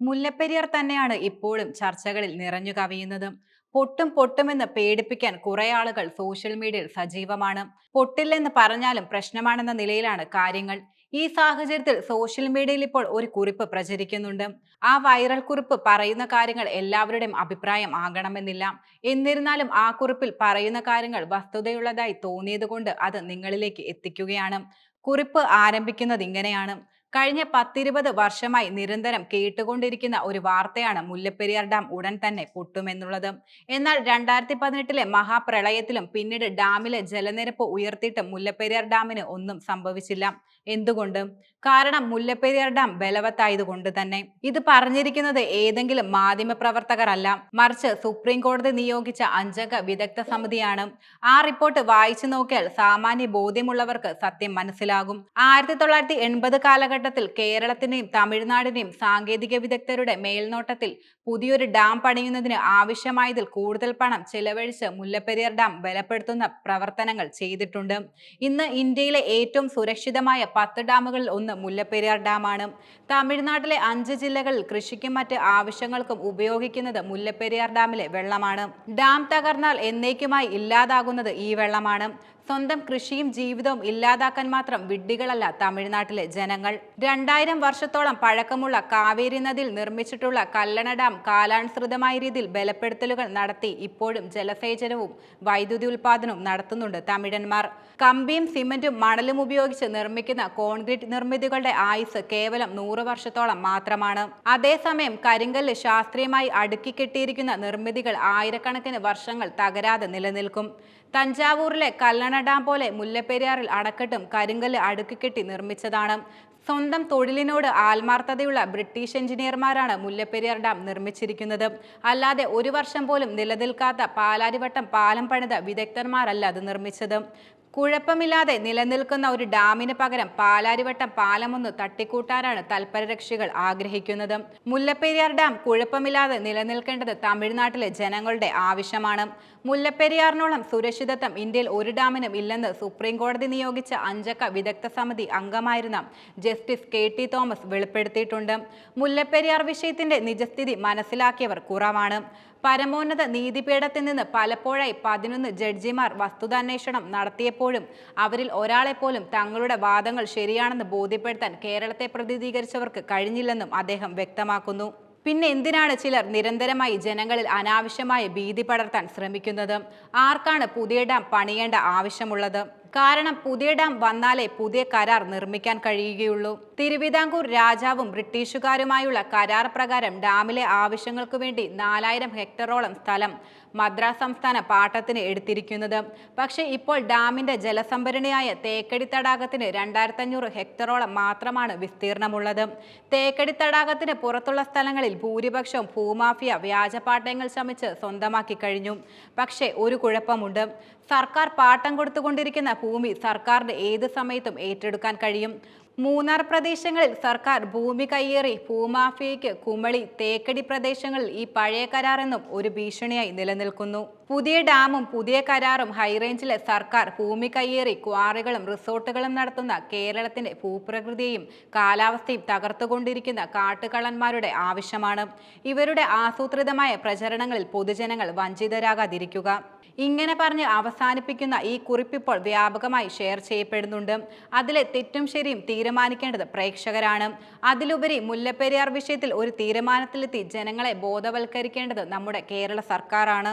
മുല്ലപ്പെരിയാർ തന്നെയാണ് ഇപ്പോഴും ചർച്ചകളിൽ നിറഞ്ഞു കവിയുന്നത്. പൊട്ടും പൊട്ടുമെന്ന് പേടിപ്പിക്കാൻ കുറെ ആളുകൾ സോഷ്യൽ മീഡിയയിൽ സജീവമാണ്. പൊട്ടില്ലെന്ന് പറഞ്ഞാലും പ്രശ്നമാണെന്ന നിലയിലാണ് കാര്യങ്ങൾ. ഈ സാഹചര്യത്തിൽ സോഷ്യൽ മീഡിയയിൽ ഇപ്പോൾ ഒരു കുറിപ്പ് പ്രചരിക്കുന്നുണ്ട്. ആ വൈറൽ കുറിപ്പ് പറയുന്ന കാര്യങ്ങൾ എല്ലാവരുടെയും അഭിപ്രായം ആകണമെന്നില്ല. എന്നിരുന്നാലും ആ കുറിപ്പിൽ പറയുന്ന കാര്യങ്ങൾ വസ്തുതയുള്ളതായി തോന്നിയതുകൊണ്ട് അത് നിങ്ങളിലേക്ക് എത്തിക്കുകയാണ്. കുറിപ്പ് ആരംഭിക്കുന്നത് ഇങ്ങനെയാണ്. കഴിഞ്ഞ പത്തിരുപത് വർഷമായി നിരന്തരം കേട്ടുകൊണ്ടിരിക്കുന്ന ഒരു വാർത്തയാണ് മുല്ലപ്പെരിയാർ ഡാം ഉടൻ തന്നെ പൊട്ടുമെന്നുള്ളത്. എന്നാൽ രണ്ടായിരത്തി പതിനെട്ടിലെ മഹാപ്രളയത്തിലും പിന്നീട് ഡാമിലെ ജലനിരപ്പ് ഉയർത്തിയിട്ട് മുല്ലപ്പെരിയാർ ഡാമിന് ഒന്നും സംഭവിച്ചില്ല. എന്തുകൊണ്ട്? കാരണം മുല്ലപ്പെരിയാർ ഡാം ബലവത്തായതുകൊണ്ട് തന്നെ. ഇത് പറഞ്ഞിരിക്കുന്നത് ഏതെങ്കിലും മാധ്യമ പ്രവർത്തകരല്ല മറിച്ച് സുപ്രീം കോടതി നിയോഗിച്ച അഞ്ചംഗ വിദഗ്ധ സമിതിയാണ്. ആ റിപ്പോർട്ട് വായിച്ചു നോക്കിയാൽ സാമാന്യ ബോധ്യമുള്ളവർക്ക് സത്യം മനസ്സിലാകും. ആയിരത്തി തൊള്ളായിരത്തി എൺപത് കാലഘട്ടത്തിൽ കേരളത്തിന്റെയും തമിഴ്നാടിന്റെയും സാങ്കേതിക വിദഗ്ധരുടെ മേൽനോട്ടത്തിൽ പുതിയൊരു ഡാം പണിയുന്നതിന് ആവശ്യമായതിൽ കൂടുതൽ പണം ചെലവഴിച്ച് മുല്ലപ്പെരിയാർ ഡാം ബലപ്പെടുത്തുന്ന പ്രവർത്തനങ്ങൾ ചെയ്തിട്ടുണ്ട്. ഇന്ന് ഇന്ത്യയിലെ ഏറ്റവും സുരക്ഷിതമായ പത്ത് ഡാമുകളിൽ ഒന്ന് മുല്ലപ്പെരിയാർ ഡാമാണ്. തമിഴ്നാട്ടിലെ അഞ്ച് ജില്ലകളിൽ കൃഷിക്കും മറ്റ് ആവശ്യങ്ങൾക്കും ഉപയോഗിക്കുന്നത് മുല്ലപ്പെരിയാർ ഡാമിലെ വെള്ളമാണ്. ഡാം തകർന്നാൽ എന്നേക്കുമായി ഇല്ലാതാകുന്നത് ഈ വെള്ളമാണ്. സ്വന്തം കൃഷിയും ജീവിതവും ഇല്ലാതാക്കാൻ മാത്രം വിഡ്ഢികളല്ല തമിഴ്നാട്ടിലെ ജനങ്ങൾ. രണ്ടായിരം വർഷത്തോളം പഴക്കമുള്ള കാവേരി നദിയിൽ നിർമ്മിച്ചിട്ടുള്ള കല്ലണ ഡാം കാലാനുസൃതമായ രീതിയിൽ ബലപ്പെടുത്തലുകൾ നടത്തി ഇപ്പോഴും ജലസേചനവും വൈദ്യുതി ഉൽപാദനവും നടത്തുന്നുണ്ട് തമിഴന്മാർ. കമ്പിയും സിമന്റും മണലും ഉപയോഗിച്ച് നിർമ്മിക്കുന്ന കോൺക്രീറ്റ് നിർമ്മിതികളുടെ ആയുസ് കേവലം നൂറ് വർഷത്തോളം മാത്രമാണ്. അതേസമയം കരിങ്കല്ല് ശാസ്ത്രീയമായി അടുക്കി കെട്ടിയിരിക്കുന്ന നിർമ്മിതികൾ ആയിരക്കണക്കിന് വർഷങ്ങൾ തകരാതെ നിലനിൽക്കും. തഞ്ചാവൂരിലെ കല്ലണ ഡാം പോലെ മുല്ലപ്പെരിയാറിൽ അടക്കെട്ടും കരിങ്കല്ല് അടുക്കിക്കെട്ടി നിർമ്മിച്ചതാണ്. സ്വന്തം തൊഴിലിനോട് ആത്മാർത്ഥതയുള്ള ബ്രിട്ടീഷ് എഞ്ചിനീയർമാരാണ് മുല്ലപ്പെരിയാർ ഡാം നിർമ്മിച്ചിരിക്കുന്നത്. അല്ലാതെ ഒരു വർഷം പോലും നിലനിൽക്കാത്ത പാലാരിവട്ടം പാലം പണിത വിദഗ്ധന്മാരല്ല അത് നിർമ്മിച്ചത്. കുഴപ്പമില്ലാതെ നിലനിൽക്കുന്ന ഒരു ഡാമിന് പകരം പാലാരിവട്ടം പാലമൊന്ന് തട്ടിക്കൂട്ടാനാണ് തൽപരരക്ഷികൾ ആഗ്രഹിക്കുന്നത്. മുല്ലപ്പെരിയാർ ഡാം കുഴപ്പമില്ലാതെ നിലനിൽക്കേണ്ടത് തമിഴ്നാട്ടിലെ ജനങ്ങളുടെ ആവശ്യമാണ്. മുല്ലപ്പെരിയാറിനോളം സുരക്ഷിതത്വം ഇന്ത്യയിൽ ഒരു ഡാമിനും ഇല്ലെന്ന് സുപ്രീം കോടതി നിയോഗിച്ച അഞ്ചക്ക വിദഗ്ധ സമിതി അംഗമായിരുന്ന ജസ്റ്റിസ് കെ ടി തോമസ് വെളിപ്പെടുത്തിയിട്ടുണ്ട്. മുല്ലപ്പെരിയാർ വിഷയത്തിന്റെ നിജസ്ഥിതി മനസ്സിലാക്കിയവർ കുറവാണ്. പരമോന്നത നീതിപീഠത്തിൽ നിന്ന് പലപ്പോഴായി പതിനൊന്ന് ജഡ്ജിമാർ വസ്തുതാന്വേഷണം നടത്തിയപ്പോഴും അവരിൽ ഒരാളെപ്പോലും തങ്ങളുടെ വാദങ്ങൾ ശരിയാണെന്ന് ബോധ്യപ്പെടുത്താൻ കേരളത്തെ പ്രതിനിധീകരിച്ചവർക്ക് കഴിഞ്ഞില്ലെന്നും അദ്ദേഹം വ്യക്തമാക്കുന്നു. പിന്നെ എന്തിനാണ് ചിലർ നിരന്തരമായി ജനങ്ങളിൽ അനാവശ്യമായ ഭീതി പടർത്താൻ ശ്രമിക്കുന്നത്? ആർക്കാണ് പുതിയ ഡാം പണിയേണ്ട ആവശ്യമുള്ളത്? കാരണം പുതിയ ഡാം വന്നാലേ പുതിയ കരാർ നിർമ്മിക്കാൻ കഴിയുകയുള്ളൂ. തിരുവിതാംകൂർ രാജാവും ബ്രിട്ടീഷുകാരുമായുള്ള കരാർ പ്രകാരം ഡാമിലെ ആവശ്യങ്ങൾക്കു വേണ്ടി നാലായിരം ഹെക്ടറോളം സ്ഥലം മദ്രാസ് സംസ്ഥാന പാട്ടത്തിന് എടുത്തിരിക്കുന്നത്. പക്ഷേ ഇപ്പോൾ ഡാമിന്റെ ജലസംഭരണിയായ തേക്കടി തടാകത്തിന് രണ്ടായിരത്തഞ്ഞൂറ് ഹെക്ടറോളം മാത്രമാണ് വിസ്തീർണമുള്ളത്. തേക്കടി തടാകത്തിന് പുറത്തുള്ള സ്ഥലങ്ങളിൽ ഭൂരിപക്ഷം ഭൂമാഫിയ വ്യാജപാട്ടയങ്ങൾ ശ്രമിച്ച് സ്വന്തമാക്കി കഴിഞ്ഞു. പക്ഷേ ഒരു കുഴപ്പമുണ്ട്. സർക്കാർ പാട്ടം കൊടുത്തുകൊണ്ടിരിക്കുന്ന ഭൂമി സർക്കാരിന് ഏത് സമയത്തും ഏറ്റെടുക്കാൻ കഴിയും. മൂന്നാർ പ്രദേശങ്ങളിൽ സർക്കാർ ഭൂമി കയ്യേറി ഭൂമാഫിയയ്ക്ക് കുമളി തേക്കടി പ്രദേശങ്ങളിൽ ഈ പഴയ കരാർ എന്നും ഒരു ഭീഷണിയായി നിലനിൽക്കുന്നു. പുതിയ ഡാമും പുതിയ കരാറും ഹൈറേഞ്ചിലെ സർക്കാർ ഭൂമി കയ്യേറി ക്വാറികളും റിസോർട്ടുകളും നടത്തുന്ന കേരളത്തിന്റെ ഭൂപ്രകൃതിയെയും കാലാവസ്ഥയും തകർത്തുകൊണ്ടിരിക്കുന്ന കാട്ടുകള്ളന്മാരുടെ ആവശ്യമാണ്. ഇവരുടെ ആസൂത്രിതമായ പ്രചരണങ്ങളിൽ പൊതുജനങ്ങൾ വഞ്ചിതരാകാതിരിക്കുക. ഇങ്ങനെ പറഞ്ഞ് അവസാനിപ്പിക്കുന്ന ഈ കുറിപ്പിപ്പോൾ വ്യാപകമായി ഷെയർ ചെയ്യപ്പെടുന്നുണ്ട്. അതിലെ തെറ്റും ശരിയും തീരുമാനിക്കേണ്ടത് പ്രേക്ഷകരാണ്. അതിലുപരി മുല്ലപ്പെരിയാർ വിഷയത്തിൽ ഒരു തീരുമാനത്തിലെത്തി ജനങ്ങളെ ബോധവൽക്കരിക്കേണ്ടത് നമ്മുടെ കേരള സർക്കാരാണ്.